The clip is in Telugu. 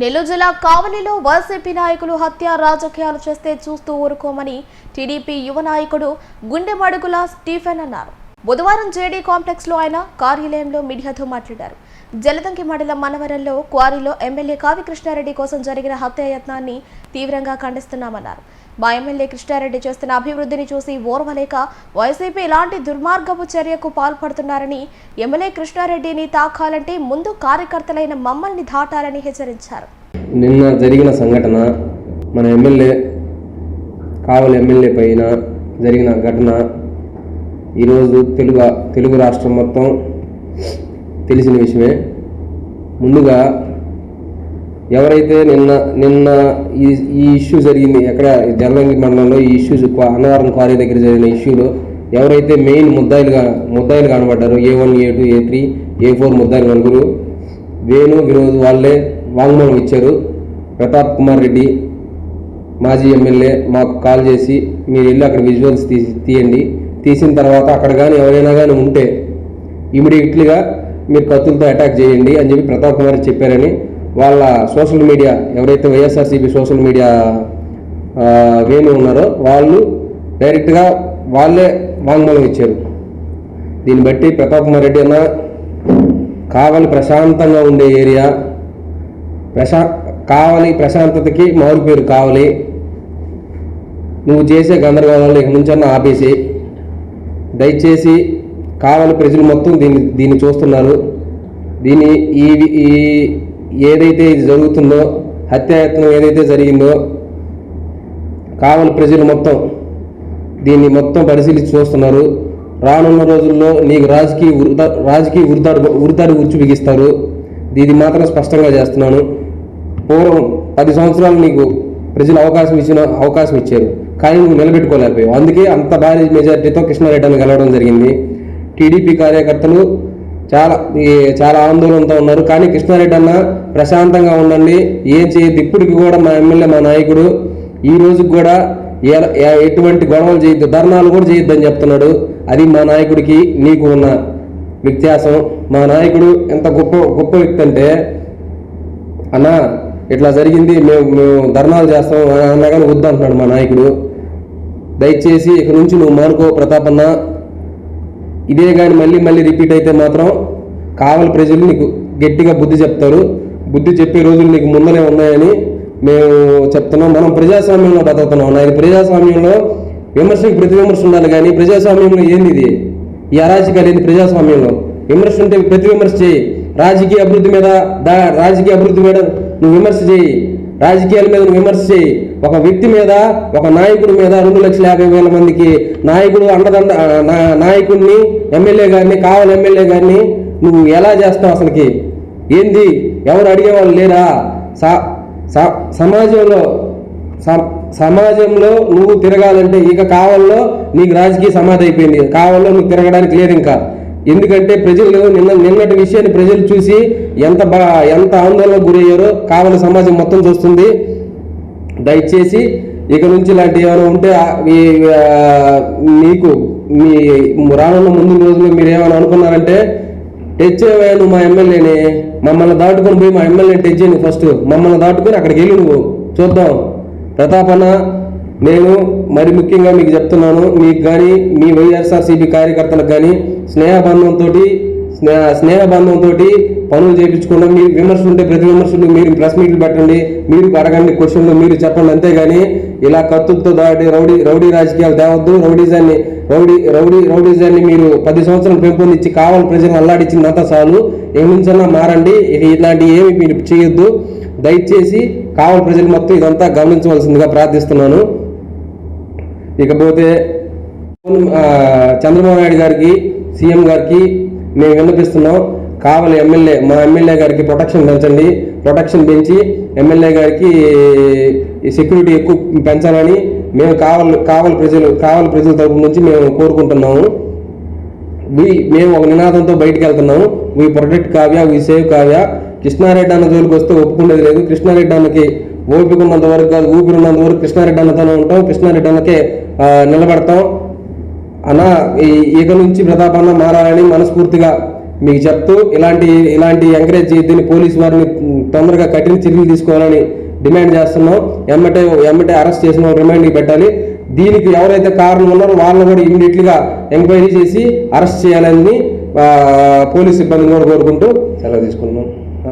నెల్లూరు జిల్లా కావలిలో వైసీపీ నాయకులు హత్య రాజకీయాలు చేస్తే చూస్తూ ఊరుకోమని టీడీపీ యువ నాయకుడు గుండెమడుగుల స్టీఫెన్ అన్నారు. బుధవారం జేడీ కాంప్లెక్స్లో ఆయన కార్యాలయంలో మీడియాతో మాట్లాడారు. జలదంకి మండలం మనవరంలో క్వారీలో ఎమ్మెల్యే కావి కృష్ణారెడ్డి కోసం జరిగిన హత్యాయత్నాన్ని తీవ్రంగా ఖండిస్తున్నామన్నారు. మా ఎమ్మెల్యే కృష్ణారెడ్డి చేస్తున్న అభివృద్ధిని చూసి ఓర్వలేక వైసీపీ ఇలాంటి దుర్మార్గపు చర్యకు పాల్పడుతున్నారని ఎమ్మెల్యే కృష్ణారెడ్డిని తాకాలంటే ముందు కార్యకర్తలైన మమ్మల్ని దాటాలని హెచ్చరించారు. నిన్న జరిగిన సంఘటన మన ఎమ్మెల్యే కావలి ఎమ్మెల్యే పైన జరిగిన ఘటన ఈరోజు తెలుగు తెలుగు రాష్ట్రం మొత్తం తెలిసిన విషయమే. ముందుగా ఎవరైతే నిన్న నిన్న ఈ ఈ ఇష్యూ జరిగింది ఎక్కడ జలరంగి మండలంలో ఈ ఇష్యూస్ అన్నవరం క్వారీ దగ్గర జరిగిన ఇష్యూలో ఎవరైతే మెయిన్ ముద్దాయిలుగా ముద్దాయిలు కనబడ్డారు A one A two A three A four ముద్దాయిలు నలుగురు వేణు వినోద్ వాళ్ళే వాంగ్మూలం ఇచ్చారు. ప్రతాప్ కుమార్ రెడ్డి మాజీ ఎమ్మెల్యే మాకు కాల్ చేసి మీరు వెళ్ళి అక్కడ విజువల్స్ తీసి తీయండి. తీసిన తర్వాత అక్కడ కానీ ఎవరైనా కానీ ఉంటే ఇమీడియట్లీగా మీరు కత్తులతో అటాక్ చేయండి అని చెప్పి ప్రతాప్ కుమార్ చెప్పారని వాళ్ళ సోషల్ మీడియా ఎవరైతే వైఎస్ఆర్సీపీ సోషల్ మీడియా వేణు ఉన్నారో వాళ్ళు డైరెక్ట్గా వాళ్ళే వాంగ్మూలం ఇచ్చారు. దీన్ని బట్టి ప్రతాప్ కుమార్ రెడ్డి అన్న కావలి ప్రశాంతంగా ఉండే ఏరియా ప్రశా కావలి ప్రశాంతతకి మారు పేరు కావాలి. నువ్వు చేసే గందరగోళాలు ఇక నుంచన్నా ఆపేసి దయచేసి కావాలి ప్రజలు మొత్తం దీన్ని దీన్ని చూస్తున్నారు. దీని ఈ ఈ ఏదైతే ఇది జరుగుతుందో హత్యాయత్నం ఏదైతే జరిగిందో కావలి ప్రజలు మొత్తం దీన్ని మొత్తం పరిశీలించి చూస్తున్నారు. రానున్న రోజుల్లో నీకు రాజకీయ వృధా రాజకీయ వృధాడు వృధాడు ఉచ్చు బిగిస్తారు. దీన్ని మాత్రం స్పష్టంగా చేస్తున్నాను. పూర్వం పది సంవత్సరాలు నీకు ప్రజలు అవకాశం ఇచ్చిన అవకాశం ఇచ్చారు. కానీ నువ్వు నిలబెట్టుకోలేకపోయావు. అందుకే అంత భారీ మెజారిటీతో కృష్ణారెడ్డి అని గెలవడం జరిగింది. టీడీపీ కార్యకర్తలు చాలా చాలా ఆందోళనతో ఉన్నారు. కానీ కృష్ణారెడ్డి అన్న ప్రశాంతంగా ఉండండి. ఏం చేయొద్దు. ఇప్పటికి కూడా మా ఎమ్మెల్యే మా నాయకుడు ఈ రోజుకి కూడా ఏ- ఎటువంటి గొడవలు చేయొద్దు. ధర్నాలు కూడా చేయొద్దని చెప్తున్నాడు. అది మా నాయకుడికి నీకు ఉన్న వ్యత్యాసం. మా నాయకుడు ఎంత గొప్ప గొప్ప వ్యక్తి అంటే అన్న ఇట్లా జరిగింది. మేము మేము ధర్నాలు చేస్తాం. అన్నగానే వద్దు అంటున్నాడు మా నాయకుడు. దయచేసి ఇక నుంచి నువ్వు మానుకో ప్రతాపన్న ఇదే కానీ మళ్ళీ మళ్ళీ రిపీట్ అయితే మాత్రం కావలి ప్రజలు నీకు గట్టిగా బుద్ధి చెప్తారు. బుద్ధి చెప్పే రోజులు నీకు ముందరే ఉన్నాయని మేము చెప్తున్నాం. మనం ప్రజాస్వామ్యంలో బతుకుతున్నాం. నాకు ప్రజాస్వామ్యంలో విమర్శకు ప్రతి విమర్శ ఉండాలి కానీ ప్రజాస్వామ్యంలో ఏంది ఇది? ఈ అరాజకాలు ఏంది ప్రజాస్వామ్యంలో? విమర్శ ఉంటే ప్రతి విమర్శ చేయి. రాజకీయ అభివృద్ధి మీద దా రాజకీయ అభివృద్ధి మీద నువ్వు విమర్శ చేయి. రాజకీయాల మీద నువ్వు విమర్శ చేయి. ఒక వ్యక్తి మీద ఒక నాయకుడి మీద రెండు లక్షల యాభై వేల మందికి నాయకుడు అండదండ నా- నాయకుడిని ఎమ్మెల్యే గారిని కావాలి ఎమ్మెల్యే గారిని నువ్వు ఎలా చేస్తావు అసలుకి? ఏంది? ఎవరు అడిగేవాళ్ళు లేరా? స- సమాజంలో స- సమాజంలో నువ్వు తిరగాలంటే ఇక కావాలో నీకు రాజకీయ సమాధి అయిపోయింది. కావాలో నువ్వు తిరగడానికి లేదు ఇంకా. ఎందుకంటే ప్రజలు నిన్న నిన్నటి విషయాన్ని ప్రజలు చూసి ఎంత బా ఎంత ఆందోళనకు గురయ్యారో కావాలి సమాజం మొత్తం చూస్తుంది. దయచేసి ఇక నుంచి ఇలాంటి ఏమైనా ఉంటే మీకు మీ రానున్న ముందు రోజుల్లో మీరు ఏమైనా అనుకున్నారంటే టచ్ చేయవయ్యా నువ్వు మా ఎమ్మెల్యేని మమ్మల్ని దాటుకొని పోయి మా ఎమ్మెల్యేని టచ్ చేయను ఫస్ట్ మమ్మల్ని దాటుకొని అక్కడికి వెళ్ళి నువ్వు చూద్దాం. ప్రతాపన్న నేను మరి ముఖ్యంగా మీకు చెప్తున్నాను మీకు కానీ మీ వైఎస్ఆర్సీపీ కార్యకర్తలకు కానీ స్నేహబంధంతో స్నేహ స్నేహబంధంతో పనులు చేయించుకున్నా మీరు విమర్శలు ఉంటే ప్రతి విమర్శలు మీరు ప్రెస్ మీట్లు పెట్టండి మీరు అడగండి క్వశ్చన్లు మీరు చెప్పండి అంతేగాని ఇలా కత్తులతో దాటి రౌడీ రౌడీ రాజకీయాలు తేవద్దు రౌడీజాన్ని రౌడీ రౌడీ రౌడీజాన్ని మీరు పది సంవత్సరాలు పెంపొందించి కావాలి ప్రజలను అల్లాడించిందంతా చాలు. ఎన్నించన్నా మారండి ఇది ఇలాంటి ఏమి మీరు చేయొద్దు. దయచేసి కావాలి ప్రజలు మొత్తం ఇదంతా గమనించవలసిందిగా ప్రార్థిస్తున్నాను. ఇకపోతే చంద్రబాబు నాయుడు గారికి సీఎం గారికి మేము విన్నపిస్తున్నాం కావాలి ఎమ్మెల్యే మా ఎమ్మెల్యే గారికి ప్రొటెక్షన్ పెంచండి. ప్రొటెక్షన్ పెంచి ఎమ్మెల్యే గారికి సెక్యూరిటీ ఎక్కువ పెంచాలని మేము కావాలి కావాలి ప్రజలు కావాలి ప్రజల తరపు నుంచి మేము కోరుకుంటున్నాము. వి మేము ఒక నినాదంతో బయటకు వెళ్తున్నాము. We protect Kavya we save Kavya. Krishna Reddy అన్న జోలికి వస్తే ఒప్పుకునేది లేదు. కృష్ణారెడ్డి అన్నకి ఓపిక ఉన్నంత వరకు కాదు ఊపిరి ఉన్నంత వరకు కృష్ణారెడ్డి అన్నతోనే ఉంటాం. కృష్ణారెడ్డి అన్నకే నిలబడతాం. అన్న ఈ ఇక నుంచి ప్రతాప్ అన్న మారాలని మనస్ఫూర్తిగా మీకు చెప్తూ ఇలాంటి ఇలాంటి ఎంకరేజ్ దీన్ని పోలీసు వారిని తొందరగా కఠిన చర్యలు తీసుకోవాలని డిమాండ్ చేస్తున్నాం. ఎమ్మటే ఎమ్మటే అరెస్ట్ చేసిన రిమాండ్కి పెట్టాలి. దీనికి ఎవరైతే కారణం ఉన్నారో వాళ్ళని కూడా ఇమీడియట్లీగా ఎంక్వైరీ చేసి అరెస్ట్ చేయాలని పోలీస్ సిబ్బందిని కూడా కోరుకుంటూ సెలవు తీసుకున్నాం